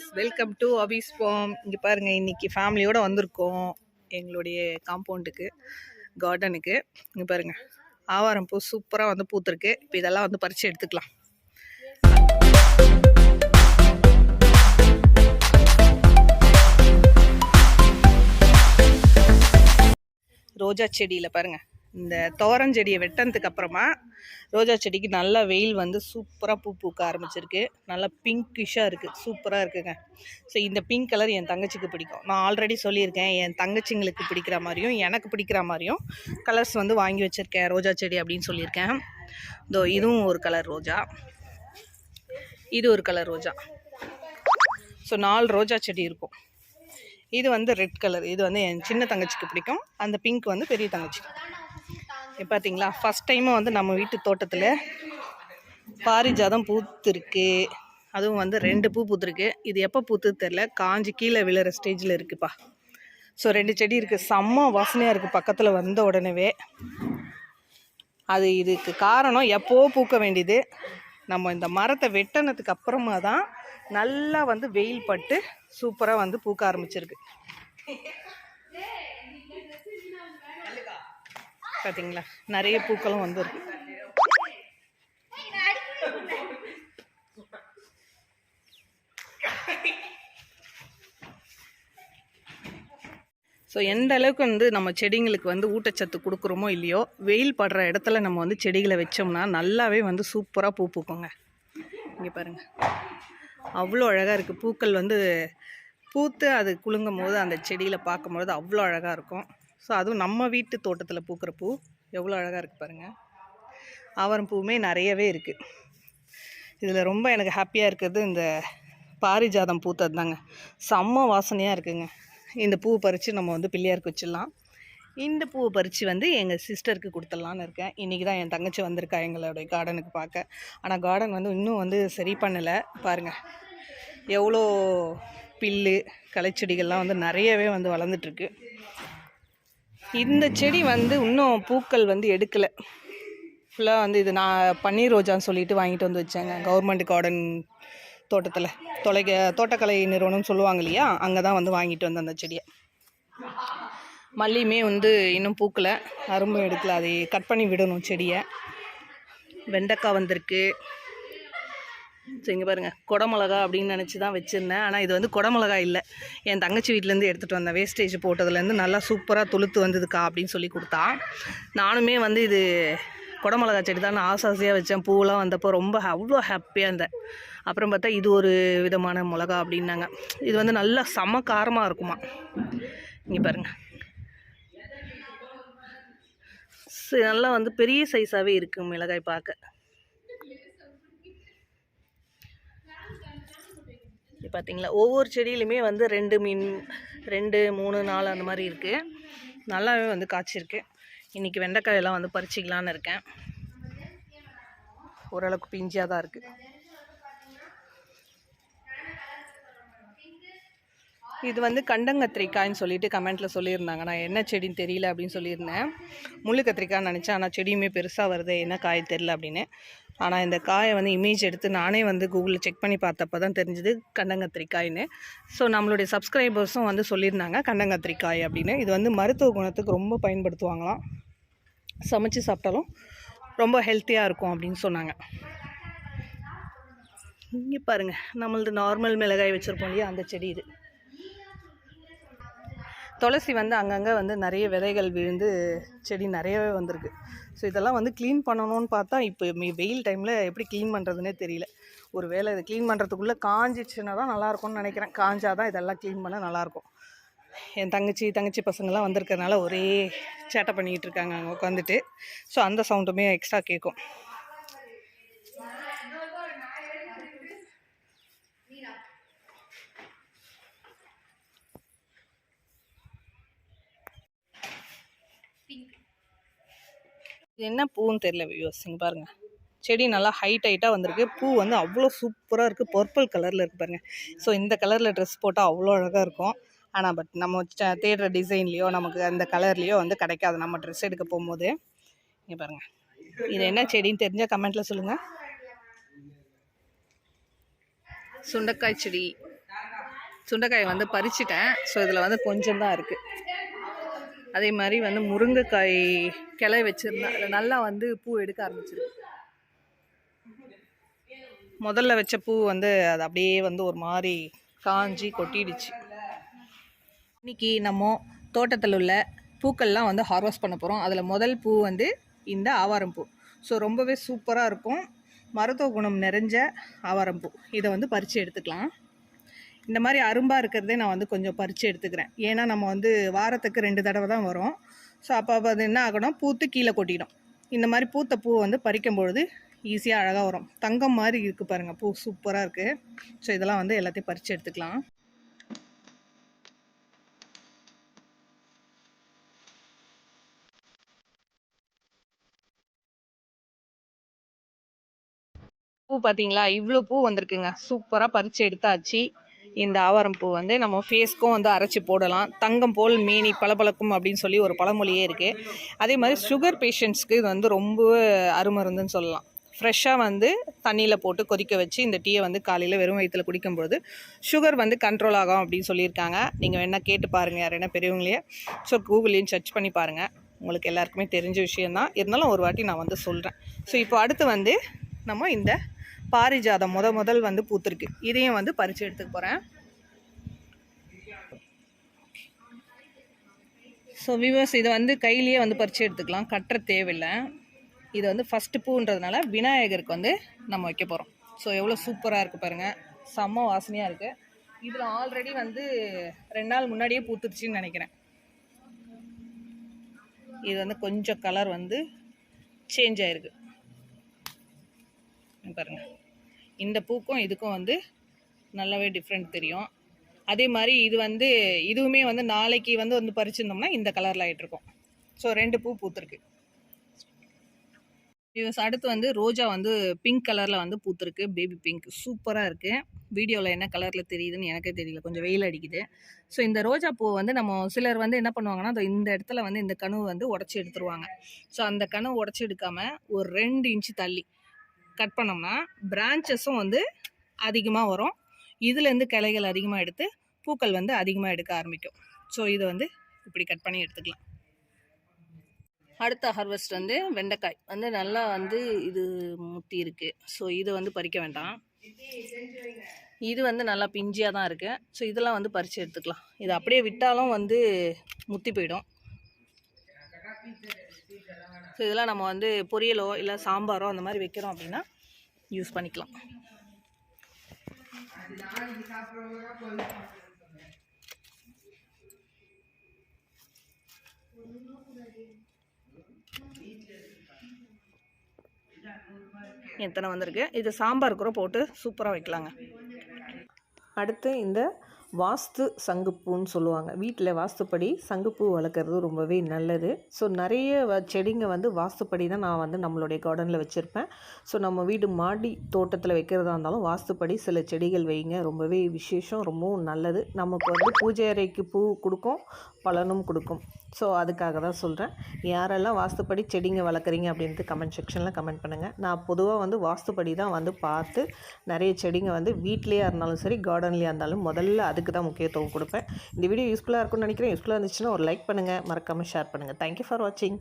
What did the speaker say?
Viewers welcome to Abi's farm இங்கே பாருங்கள் இன்றைக்கி ஃபேமிலியோடு வந்திருக்கோம் எங்களுடைய காம்பவுண்டுக்கு கார்டனுக்கு இங்கே பாருங்கள் ஆவாரம் பூ சூப்பராக வந்து பூத்துருக்கு. இப்போ இதெல்லாம் வந்து பறித்து எடுத்துக்கலாம். ரோஜா செடியில் பாருங்கள் இந்த தோரஞ்செடியை வெட்டினதுக்கு அப்புறமா ரோஜா செடிக்கு நல்லா வெயில் வந்து சூப்பராக பூ பூக்க ஆரம்பிச்சிருக்கு. நல்லா பிங்கிஷாக இருக்குது சூப்பராக இருக்குங்க. ஸோ இந்த பிங்க் கலர் என் தங்கச்சிக்கு பிடிக்கும். நான் ஆல்ரெடி சொல்லியிருக்கேன். என் தங்கச்சிங்களுக்கு பிடிக்கிற மாதிரியும் எனக்கு பிடிக்கிற மாதிரியும் கலர்ஸ் வந்து வாங்கி வச்சுருக்கேன். ரோஜா செடி அப்படின்னு சொல்லியிருக்கேன். இதோ இதுவும் ஒரு கலர் ரோஜா. இது ஒரு கலர் ரோஜா. ஸோ நாலு ரோஜா செடி இருக்கும். இது வந்து ரெட் கலர் இது வந்து என் சின்ன தங்கச்சிக்கு பிடிக்கும். அந்த பிங்க் வந்து பெரிய தங்கச்சிக்கு. பார்த்தீங்களா ஃபஸ்ட் டைமும் வந்து நம்ம வீட்டு தோட்டத்தில் பாரிஜாதம் பூத்துருக்கு. அதுவும் வந்து ரெண்டு பூ பூத்துருக்கு. இது எப்போ பூத்து தெரில காஞ்சி கீழே விழுற ஸ்டேஜில் இருக்குப்பா. ஸோ ரெண்டு செடி இருக்குது செம்ம வாசனையாக இருக்குது பக்கத்தில் வந்த உடனே அது இதுக்கு காரணம் எப்போ பூக்க வேண்டியது? நம்ம இந்த மரத்தை வெட்டினதுக்கு அப்புறமா தான் நல்லா வந்து வெயில் பட்டு சூப்பராக வந்து பூக்க ஆரம்பிச்சிருக்கு. பார்த்தீங்களா நிறைய பூக்களும் வந்துருக்கு. ஸோ எந்த அளவுக்கு வந்து நம்ம செடிங்களுக்கு வந்து ஊட்டச்சத்து கொடுக்குறோமோ இல்லையோ வெயில் படுற இடத்துல நம்ம வந்து செடிகளை வச்சோம்னா நல்லாவே வந்து சூப்பராக பூ பூக்குங்க. இங்கே பாருங்கள் அவ்வளோ அழகாக இருக்குது பூக்கள் வந்து பூத்து அது குலுங்கும் போது அந்த செடியில் பார்க்கும்பொழுது அவ்வளோ அழகாக இருக்கும். ஸோ அதுவும் நம்ம வீட்டு தோட்டத்தில் பூக்கிற பூ எவ்வளோ அழகாக இருக்குது பாருங்கள் ஆவரம் பூவுமே நிறையவே இருக்குது இதில் ரொம்ப எனக்கு ஹாப்பியாக இருக்கிறது இந்த பாரிஜாதம் பூத்தது தாங்க செம்ம வாசனையாக இருக்குங்க. இந்த பூவை பறித்து நம்ம வந்து பிள்ளையாருக்கு வச்சிடலாம். இந்த பூவை பறித்து வந்து எங்கள் சிஸ்டருக்கு கொடுத்துடலான்னு இருக்கேன். இன்றைக்கி தான் என் தங்கச்சி வந்திருக்கா எங்களுடைய கார்டனுக்கு பார்க்க. ஆனால் கார்டன் வந்து இன்னும் வந்து சரி பண்ணலை. பாருங்கள் எவ்வளோ பில்லு களைச்செடிகள்லாம் வந்து நிறையவே வந்து வளர்ந்துட்டுருக்கு இந்த செடி வந்து இன்னும் பூக்கள் வந்து எடுக்கலை. ஃபுல்லாக வந்து இது நான் பன்னீர் ரோஜான்னு சொல்லிட்டு வாங்கிட்டு வந்து வச்சேங்க. கவர்மெண்ட் கார்டன் தோட்டத்தில். தொலைக்க தோட்டக்கலை நிறுவனம் சொல்லுவாங்க இல்லையா? அங்கே தான் வந்து வாங்கிட்டு வந்தேன் அந்த செடியை. மல்லியுமே வந்து இன்னும் பூக்கலை. அரும்பும் எடுக்கல. அதை கட் பண்ணி விடணும் செடியை. வெண்டைக்காய் வந்திருக்கு. ஸோ இங்கே பாருங்கள் குடமிளகா அப்படின்னு நினச்சி தான் வச்சுருந்தேன். ஆனால் இது வந்து குடமிளகா இல்லை. என் தங்கச்சி வீட்டிலேருந்து எடுத்துகிட்டு வந்தேன். வேஸ்டேஜ் போட்டதுலேருந்து நல்லா சூப்பராக துளுத்து வந்ததுக்கா அப்படின்னு சொல்லி கொடுத்தா. நானுமே வந்து இது குடமிளகா செடி தான் நான் ஆசை ஆசையாக வச்சேன். பூவெலாம் வந்தப்போ ரொம்ப அவ்வளோ ஹாப்பியாக இருந்தேன். அப்புறம் பார்த்தா இது ஒரு விதமான மிளகா அப்படின்னாங்க. இது வந்து நல்லா செம காரமாக இருக்குமா. இங்கே பாருங்கள் ச- நல்லா வந்து பெரிய சைஸாகவே இருக்குது மிளகாய் பார்க்க இருக்குது பார்த்தீங்களா? ஒவ்வொரு செடியிலுமே வந்து ரெண்டு மீன் ரெண்டு மூணு நாலு அந்த மாதிரி இருக்குது நல்லாவே வந்து காய்ச்சிருக்கு. இன்றைக்கி வெண்டைக்காயெல்லாம் வந்து பறிச்சிக்கலான்னு இருக்கேன். ஓரளவுக்கு பிஞ்சாக தான் இருக்குது இது வந்து கண்டங்கத்திரிக்காய்ன்னு சொல்லிட்டு கமெண்ட்டில் சொல்லியிருந்தாங்க. நான் என்ன செடின்னு தெரியல அப்படின்னு சொல்லியிருந்தேன். முள்ளு கத்திரிக்காய் நினச்சேன். ஆனால் செடியுமே பெருசாக வருது என்ன காய் தெரில அப்படின்னு. ஆனால் இந்த காயை வந்து இமேஜ் எடுத்து நானே வந்து கூகுளில் செக் பண்ணி பார்த்தப்போ தான் தெரிஞ்சுது கண்டங்கத்திரிக்காய்னு ஸோ நம்மளுடைய சப்ஸ்கிரைபர்ஸும் வந்து சொல்லியிருந்தாங்க கண்டங்கத்திரிக்காய் அப்படின்னு. இது வந்து மருத்துவ குணத்துக்கு ரொம்ப பயன்படுத்துவாங்களாம். சமைச்சு சாப்பிட்டாலும் ரொம்ப ஹெல்த்தியாக இருக்கும் அப்படின்னு சொன்னாங்க. இங்கே பாருங்கள் நம்மளது நார்மல் மிளகாய் வச்சுருப்போம் இல்லையா? அந்த செடி இது. துளசி வந்து அங்கங்கே வந்து நிறைய விதைகள் விழுந்து செடி நிறையவே வந்திருக்கு. ஸோ இதெல்லாம் வந்து க்ளீன் பண்ணணும்னு பார்த்தா இப்போ வெயில் டைமில் எப்படி க்ளீன் பண்ணுறதுனே தெரியல. ஒரு வேளை இதை க்ளீன் பண்ணுறதுக்குள்ளே காஞ்சிச்சுன்னா தான் நல்லாயிருக்கும்னு நினைக்கிறேன். காஞ்சாதான் இதெல்லாம் க்ளீன் பண்ண நல்லாயிருக்கும். என் தங்கச்சி தங்கச்சி பசங்கள்லாம் வந்திருக்கறனால ஒரே சேட்டை பண்ணிக்கிட்டு இருக்காங்க அங்கே உட்காந்துட்டு. ஸோ அந்த சவுண்டுமே எக்ஸ்ட்ரா கேட்கும். இது என்ன பூன்னு தெரியல வியூஸ் இங்கே பாருங்கள் செடி நல்லா ஹைட் ஹைட்டாக வந்திருக்கு. பூ வந்து அவ்வளோ சூப்பராக இருக்குது பர்பிள் கலரில் இருக்குது பாருங்கள் ஸோ இந்த கலரில் ட்ரெஸ் போட்டால் அவ்வளோ அழகாக இருக்கும். ஆனால் பட் நம்ம ச- தேடுற டிசைன்லேயோ நமக்கு அந்த கலர்லேயோ வந்து கிடைக்காது. நம்ம ட்ரெஸ் எடுக்க போகும்போது. இங்கே பாருங்கள் இது என்ன செடின்னு தெரிஞ்சால் கமெண்ட்டில் சொல்லுங்கள் சுண்டைக்காய் செடி. சுண்டைக்காயை வந்து பறிச்சிட்டேன். ஸோ இதில் வந்து கொஞ்சம் தான் இருக்குது அதே மாதிரி வந்து முருங்கைக்காய் கிளை வச்சுருந்தேன் அதில் நல்லா வந்து பூ எடுக்க ஆரம்பிச்சிருக்கு. முதல்ல வச்ச பூ வந்து அது அப்படியே வந்து ஒரு மாதிரி காஞ்சி கொட்டிடுச்சு. இன்னைக்கு நம்ம தோட்டத்தில் உள்ள பூக்கள்லாம் வந்து ஹார்வெஸ்ட் பண்ண போகிறோம் அதில் முதல் பூ வந்து இந்த ஆவாரம் பூ. ஸோ ரொம்பவே சூப்பராக இருக்கும். மருத்துவ குணம் நிறைஞ்ச ஆவாரம் பூ. இதை வந்து பறித்து எடுத்துக்கலாம். இந்த மாதிரி அரும்பாக இருக்கிறதே நான் வந்து கொஞ்சம் பறித்து எடுத்துக்கிறேன். ஏன்னா நம்ம வந்து வாரத்துக்கு ரெண்டு தடவை தான் வரும். ஸோ அப்போ அது என்ன ஆகணும்? பூத்து கீழே கொட்டிடும். இந்த மாதிரி பூத்த பூ வந்து பறிக்கும் பொழுது ஈஸியாக அழகாக வரும். தங்கம் மாதிரி இருக்குது பாருங்கள் பூ சூப்பராக இருக்குது ஸோ இதெல்லாம் வந்து எல்லாத்தையும் பறித்து எடுத்துக்கலாம். பூ பார்த்தீங்களா இவ்வளோ பூ வந்திருக்குங்க. சூப்பராக பறித்து எடுத்தாச்சு. இந்த ஆவாரம் பூ வந்து நம்ம ஃபேஸ்க்கும் வந்து அரைச்சி போடலாம். தங்கம் போல் மேனி பளபளக்கும் அப்படின்னு சொல்லி ஒரு பழமொழியே இருக்குது அதே மாதிரி சுகர் பேஷண்ட்ஸ்க்கு இது வந்து ரொம்ப அருமருந்துன்னு சொல்லலாம். ஃப்ரெஷ்ஷாக வந்து தண்ணியில் போட்டு கொதிக்க வச்சு இந்த டீயை வந்து காலையில் வெறும் வயிற்றில் குடிக்கும்போது சுகர் வந்து கண்ட்ரோல் ஆகும் அப்படின்னு சொல்லியிருக்காங்க. நீங்கள் வேணால் கேட்டு பாருங்கள் யார் என்ன பெரியவங்களையே. ஸோ கூகுளையும் சர்ச் பண்ணி பாருங்கள் உங்களுக்கு எல்லாருக்குமே தெரிஞ்ச விஷயந்தான் இருந்தாலும் ஒரு வாட்டி நான் வந்து சொல்கிறேன் ஸோ இப்போ அடுத்து வந்து நம்ம இந்த பாரிஜாதம் முத முதல் வந்து பூத்துருக்கு. இதையும் வந்து பறித்து எடுத்துக்க போகிறேன் ஸோ வியூவர்ஸ் இதை வந்து கையிலேயே வந்து பறித்து எடுத்துக்கலாம். கட்டுற தேவையில்லை. இது வந்து ஃபஸ்ட்டு பூன்றதுனால விநாயகருக்கு வந்து நம்ம வைக்க போகிறோம் ஸோ எவ்வளோ சூப்பராக இருக்குது பாருங்கள் செம்ம வாசனையாக இருக்குது இதில் ஆல்ரெடி வந்து ரெண்டு நாள் முன்னாடியே பூத்துருச்சுன்னு நினைக்கிறேன். இது வந்து கொஞ்சம் கலர் வந்து சேஞ்ச் ஆயிருக்கு. பாருங்கள் இந்த பூக்கும் இதுக்கும் வந்து நல்லாவே டிஃப்ரெண்ட் தெரியும். அதே மாதிரி இது வந்து இதுவுமே வந்து நாளைக்கு வந்து வந்து பறிச்சிருந்தோம்னா இந்த கலரில் ஆகிட்டுருக்கும் ஸோ ரெண்டு பூ பூத்துருக்கு. இவஸ் அடுத்து வந்து ரோஜா வந்து பிங்க் கலரில் வந்து பூத்துருக்கு. பேபி பிங்க் சூப்பராக இருக்குது வீடியோவில் என்ன கலரில் தெரியுதுன்னு எனக்கே தெரியல. கொஞ்சம் வெயில் அடிக்குது. ஸோ இந்த ரோஜா பூ வந்து நம்ம சிலர் வந்து என்ன பண்ணுவாங்கன்னா இந்த இடத்துல வந்து இந்த கனவு வந்து உடச்சி எடுத்துருவாங்க. ஸோ அந்த கனவு உடச்சி எடுக்காமல் ஒரு ரெண்டு இன்ச்சு தள்ளி கட் பண்ணோம்னா பிரான்ச்சஸும் வந்து அதிகமாக வரும். இதுலேருந்து கிளைகள் அதிகமாக எடுத்து பூக்கள் வந்து அதிகமாக எடுக்க ஆரம்பிக்கும். ஸோ இதை வந்து இப்படி கட் பண்ணி எடுத்துக்கலாம். அடுத்த ஹார்வெஸ்ட் வந்து வெண்டைக்காய். வந்து நல்லா வந்து இது முத்தி இருக்குது ஸோ இது வந்து பறிக்க வேண்டாம். இது வந்து நல்லா பிஞ்சியாக தான் இருக்குது ஸோ இதெல்லாம் வந்து பறித்து எடுத்துக்கலாம். இது அப்படியே விட்டாலும் வந்து முத்தி போயிடும். ஸோ இதெல்லாம் நம்ம வந்து பொரியலோ இல்லை சாம்பாரோ அந்த மாதிரி வைக்கிறோம் அப்படின்னா யூஸ் பண்ணிக்கலாம். எத்தனை வந்திருக்கு? இது சாம்பார் கூட போட்டு சூப்பராக வைக்கலாங்க. அடுத்து இந்த வாஸ்து சங்குப்பூன்னு சொல்லுவாங்க. வீட்டில் வாஸ்துப்படி சங்குப்பூ வளர்க்குறது ரொம்பவே நல்லது. ஸோ நிறைய வ- செடிங்க வந்து வாஸ்துப்படி தான் நான் வந்து நம்மளுடைய கார்டனில் வச்சுருப்பேன். ஸோ நம்ம வீடு மாடி தோட்டத்தில் வைக்கிறதா இருந்தாலும் வாஸ்துப்படி சில செடிகள் வைங்க. ரொம்பவே விசேஷம் ரொம்பவும் நல்லது. நமக்கு வந்து பூஜை அறைக்கு பூ கொடுக்கும் பலனும் கொடுக்கும். ஸோ அதுக்காக தான் சொல்கிறேன் யாரெல்லாம் வாஸ்துப்படி செடிங்க வளர்க்குறீங்க அப்படின்ட்டு கமெண்ட் செக்ஷனில் கமெண்ட் பண்ணுங்கள் நான் பொதுவாக வந்து வாஸ்துப்படி தான் வந்து பார்த்து நிறைய செடிங்க வந்து வீட்லேயே இருந்தாலும் சரி கார்டன்லேயே இருந்தாலும் முதல்ல அது அதுக்கு தான் முக்கியத்துவம் கொடுப்பேன். இந்த வீடியோ யூஸ்ஃபுல்லாக இருக்கும்னு நினைக்கிறேன். யூஸ்ஃபுல்லாக இருந்துச்சுன்னா ஒரு லைக் பண்ணுங்கள் மறக்காமல் ஷேர் பண்ணுங்கள் தேங்க்யூ ஃபார் வாட்சிங்